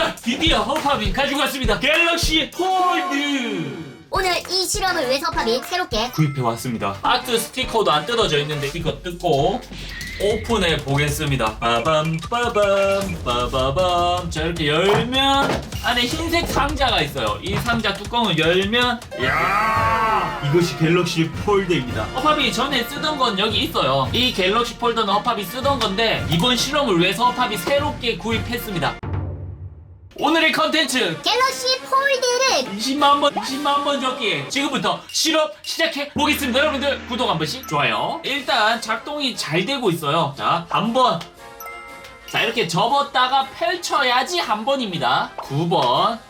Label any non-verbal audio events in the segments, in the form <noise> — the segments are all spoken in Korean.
자, 드디어 허팝이 가지고 왔습니다. 갤럭시 폴드. 오늘 이 실험을 위해서 허팝이 새롭게 구입해 왔습니다. 아트 스티커도 안 뜯어져 있는데 스티커 뜯고 오픈해 보겠습니다. 빠밤 빠밤 빠바밤. 자 이렇게 열면 안에 흰색 상자가 있어요. 이 상자 뚜껑을 열면 야 이것이 갤럭시 폴드입니다. 허팝이 전에 쓰던 건 여기 있어요. 이 갤럭시 폴더는 허팝이 쓰던 건데 이번 실험을 위해서 허팝이 새롭게 구입했습니다. 오늘의 컨텐츠 갤럭시 폴드를 20만 번, 20만 번 적기. 지금부터 실험 시작해 보겠습니다. 여러분들 구독 한 번씩, 좋아요. 일단 작동이 잘 되고 있어요. 자, 한 번. 자, 이렇게 접었다가 펼쳐야지 한 번입니다. 두 번.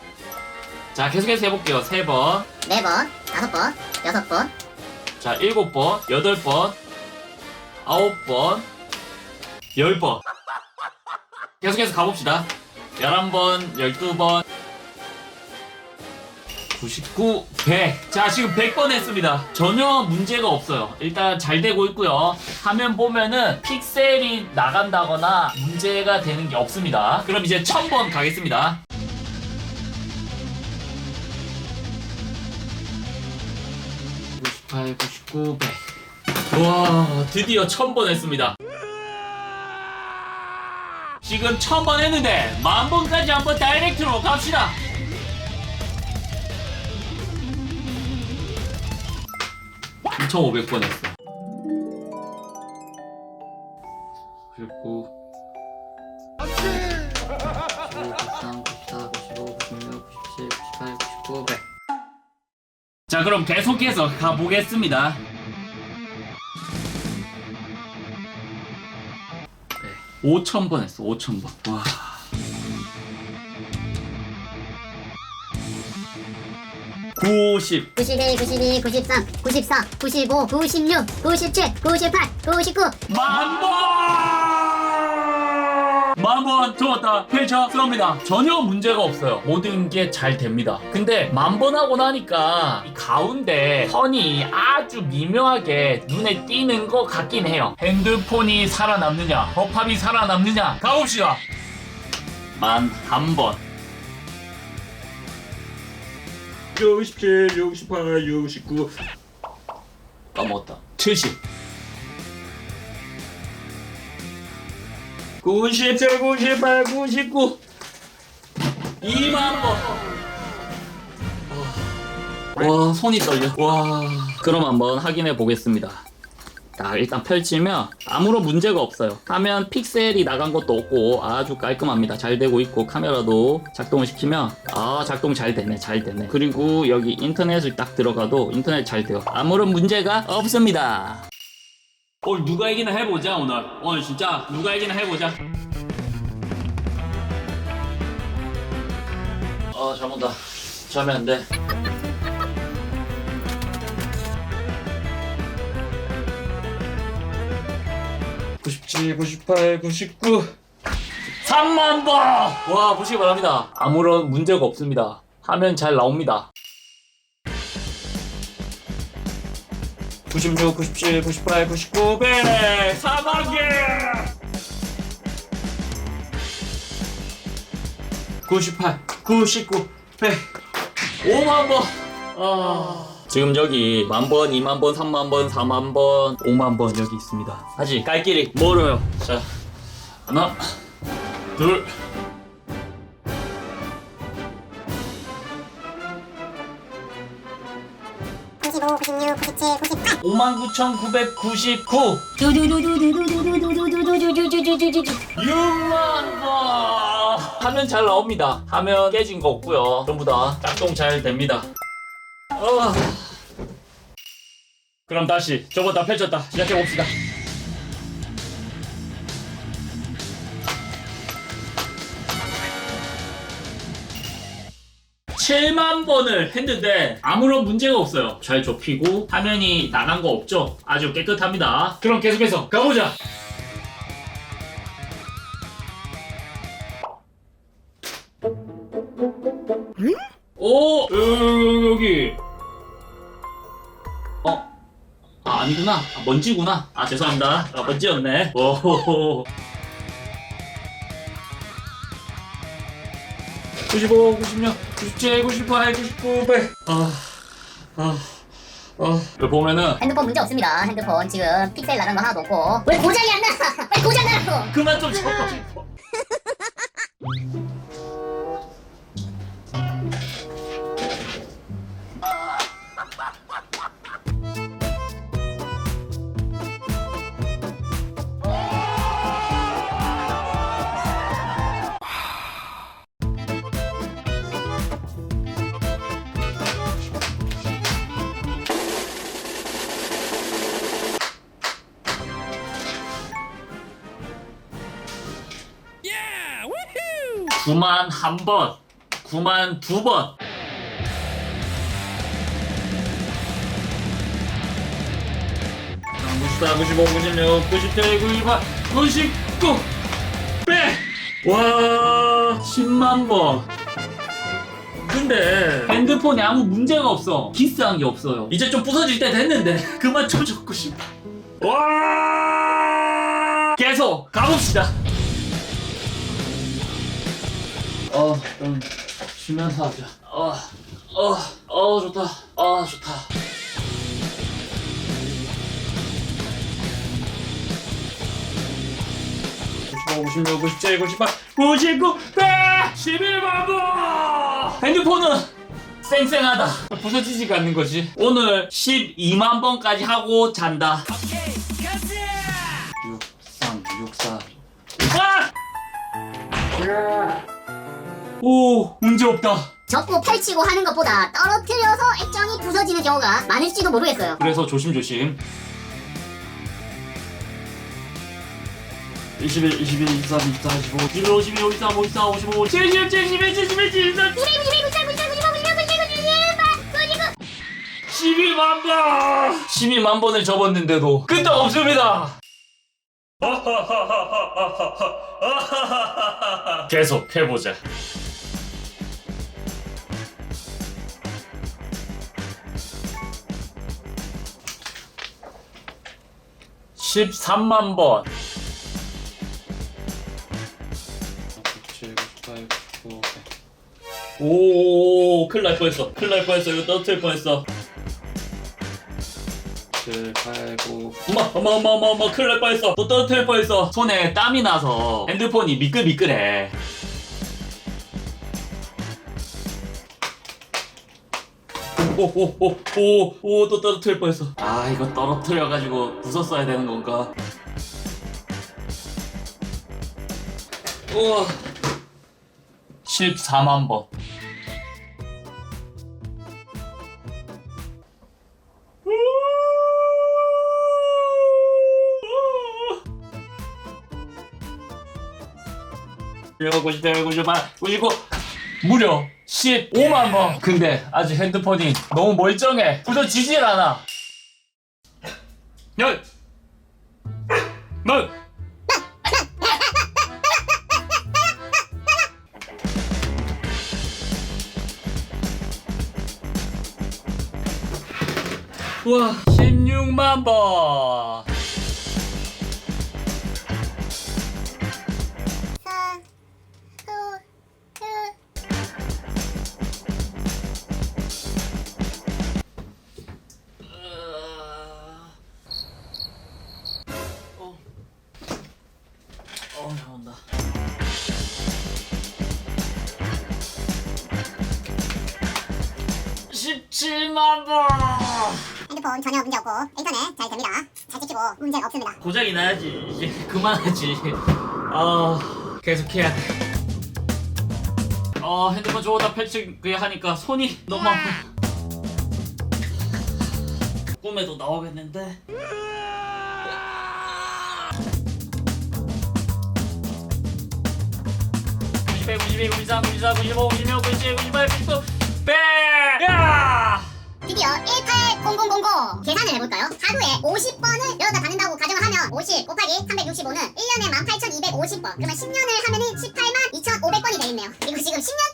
자, 계속해서 해볼게요. 세 번. 네 번, 다섯 번, 여섯 번, 자, 일곱 번, 여덟 번, 아홉 번, 열 번. 계속해서 가봅시다. 열한 번, 열두 번, 99, 100. 자, 지금 100번 했습니다. 전혀 문제가 없어요. 일단 잘 되고 있고요. 화면 보면은 픽셀이 나간다거나 문제가 되는 게 없습니다. 그럼 이제 1000번 가겠습니다. (98, 99, 100) 와 드디어 1000번 했습니다 지금 1000번 했는데 만번까지 한번 다이렉트로 갑시다. 2500번 했어. 99 93, 94, 95, 96, 97, 98, 99, 100 자 그럼 계속해서 가보겠습니다 5000번 했어 5000번. 와90 91, 92, 93, 94, 95, 96, 97, 98, 99 만번! 만번 좋았다. 펼쳐 씁니다. 전혀 문제가 없어요. 모든 게 잘 됩니다. 근데 만번 하고 나니까 이 가운데 선이 아주 미묘하게 눈에 띄는 것 같긴 해요. 핸드폰이 살아남느냐 법합이 살아남느냐. 가봅시다. 만 한번. 67, 68, 69 까먹었다. 70 97, 98, 99 2만 번. 와 손이 떨려. 와 그럼 한번 확인해 보겠습니다. 자 일단 펼치면 아무런 문제가 없어요. 화면 픽셀이 나간 것도 없고 아주 깔끔합니다. 잘 되고 있고 카메라도 작동을 시키면 아 작동 잘 되네 잘 되네. 그리고 여기 인터넷을 딱 들어가도 인터넷 잘 돼요. 아무런 문제가 없습니다. 오늘 누가 이기나 해보자 오늘. 오늘 진짜 누가 이기나 해보자. 아 잘못다 자면 안돼. (97) (98) (99) 3만 번! 와 보시기 바랍니다. 아무런 문제가 없습니다. 화면 잘 나옵니다 96, 97, 98, 99, 100! 4만 개! 98, 99, 100, 5만 번! 아. 지금 여기 만 번, 2만 번, 3만 번, 4만 번, 5만 번 여기 있습니다. 갈 길이 멀어요. 자, 하나, 둘, 95, 96, 97, 98 59,999! 두두두두두두두두두두두두두두두두 6만 번! 화면 잘 나옵니다. 화면 깨진 거 없고요. 전부 다 작동 잘 됩니다. 어. 그럼 다시 저거 다 펼쳤다. 시작해 봅시다. 칠만 번을 했는데 아무런 문제가 없어요. 잘 접히고 화면이 나간 거 없죠? 아주 깨끗합니다. 그럼 계속해서 가보자. 오 여- 여기 어? 아 아니구나 아, 먼지구나 아 죄송합니다 아 먼지였네 오 95, 96, 97, 98, 99, 100. 아, 아, 아. 여기 보면은 핸드폰 문제 없습니다. 핸드폰 지금 픽셀 나간 거 하나도 없고 왜 고장이 안 나? <laughs> 왜 고장 나라고? 그만 좀 싶어. <laughs> 구만한 번, 구만두 번. 아, 94, 95, 96, 97, 98, 99, 100! 와, 10만 번. 근데 핸드폰에 아무 문제가 없어. 기스한 게 없어요. 이제 좀 부서질 때 됐는데 <laughs> 그만 좀 적고 싶어. 와! 계속 가봅시다. 어, 좀 쉬면서 하자. 어, 어, 어, 좋다. 아, 좋다. 구십오, 구십육, 구십칠, 구십팔, 구십구, 백! 11만 번! 핸드폰은 쌩쌩하다. 부서지지가 않는 거지. 오늘 12만 번까지 하고 잔다. 6, 3, 6, 4. 아! 오, 문제 없다. 접고 펼치고 하는 것보다 떨어뜨려서 액정이 부서지는 경우가 많을지도 모르겠어요. 그래서 조심조심. 21, 22, 23, 24, 25, 25, 52, 53, 54, 55, 70, 71, 71, 73, 12만 번! 12만 번을 접었는데도 끄떡 없습니다! 계속 해보자. (13만 번) 97, 98, 99, 오, 큰일 날 뻔했어. 큰일 날 뻔했어. 이거 떨어뜨릴 뻔했어. 7, 8, 9. 엄마, 엄마, 엄마, 엄마, 엄마, 큰일 날 뻔했어. 또 떨어뜨릴 뻔했어. 손에 땀이 나서 핸드폰이 미끌미끌해. 오, 오, 오, 오, 오, 또 떨어뜨릴 뻔했어. 아, 이거 떨어뜨려가지고 부쉈어야 되는 건가? 우와. 14만 번. 그리고 98, 98, 99 무려 15만 번. 근데 아직 핸드폰이 너무 멀쩡해. 부서지질 않아. 야, 너. 우와 16만 번 핸드폰 전혀 문제 없고 인터넷 잘 됩니다. 잘 찍히고 문제가 없습니다. 고장이 나야지 이제 <laughs> 그만하지 아 계속해야 돼 아, 핸드폰 저거다 펼치게 하니까 손이 너무 아파 꿈에도 나오겠는데 91, 92, 93, 94, 95, 96, 97, 98, 99, 100! 야! 드디어 180000 계산을 해볼까요? 하루에 50번을 여기다 다닌다고 가정을 하면 50 곱하기 365는 1년에 18250번. 그러면 10년을 하면은 18만 2500번이 되겠네요. 이거 지금 10년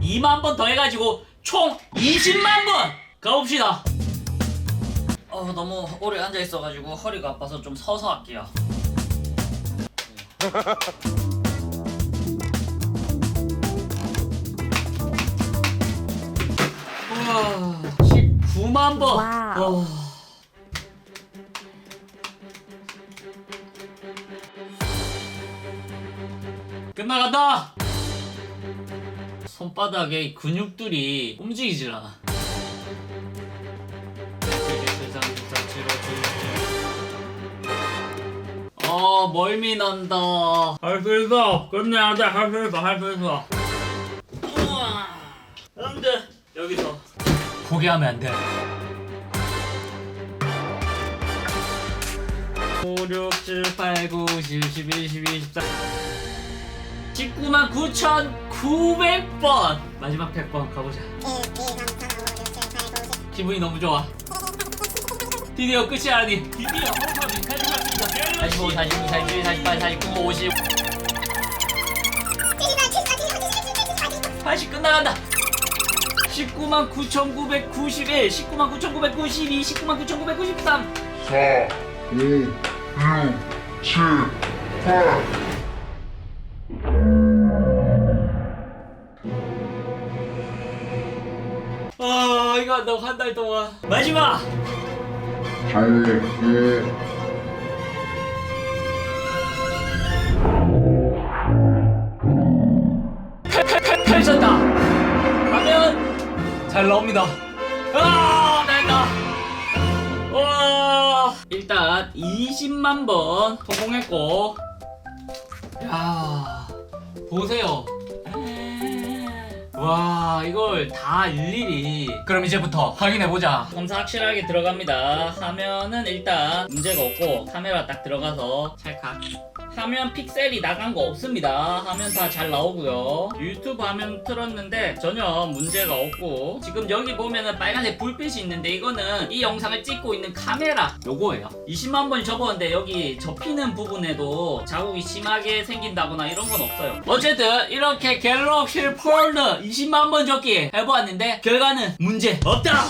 2만 번 더 해가지고 총 20만 번 가봅시다. 어 너무 오래 앉아 있어가지고 허리가 아파서 좀 서서 할게요. 우와 19만 번. 와우. 와. 끝나간다. 손바닥에 근육들이 움직이질 않아. 어 멀미 난다. 할 수 있어. 끝내야 돼. 할 수 있어. 할 수 있어. 우와. 안돼. 여기서 포기하면 안 돼. 5, 6, 7, 8, 9, 10, 11, 12, 13 19만 9,900번 마지막 100번 가보자. 1, 2, 3, 4, 5, 6, 7, 8, 9, 10 기분이 너무 좋아. 드디어 끝이 아니 드디어 홈런이 가져갔습니다. 45, 46, 47, 48, 49, 50 80 끝나간다. 19만 9,991 19만 9,992 19만 9,993 4, 5, 6, 7, 8. 이거 한다고 한 달 동안. 마지막! 5, 6, 펼쳤다. 하면 잘 나옵니다. 아 된다. 와. 일단 20만 번 성공했고. 야 보세요 와 이걸 다 일일이. 그럼 이제부터 확인해보자. 검사 확실하게 들어갑니다. 하면은 일단 문제가 없고 카메라 딱 들어가서 찰칵 화면 픽셀이 나간 거 없습니다. 화면 다 잘 나오고요. 유튜브 화면 틀었는데 전혀 문제가 없고 지금 여기 보면은 빨간색 불빛이 있는데 이거는 이 영상을 찍고 있는 카메라 요거예요. 20만 번이 접었는데 여기 접히는 부분에도 자국이 심하게 생긴다거나 이런 건 없어요. 어쨌든 이렇게 갤럭시 폴드 20만 번 접기 해보았는데 결과는 문제 없다.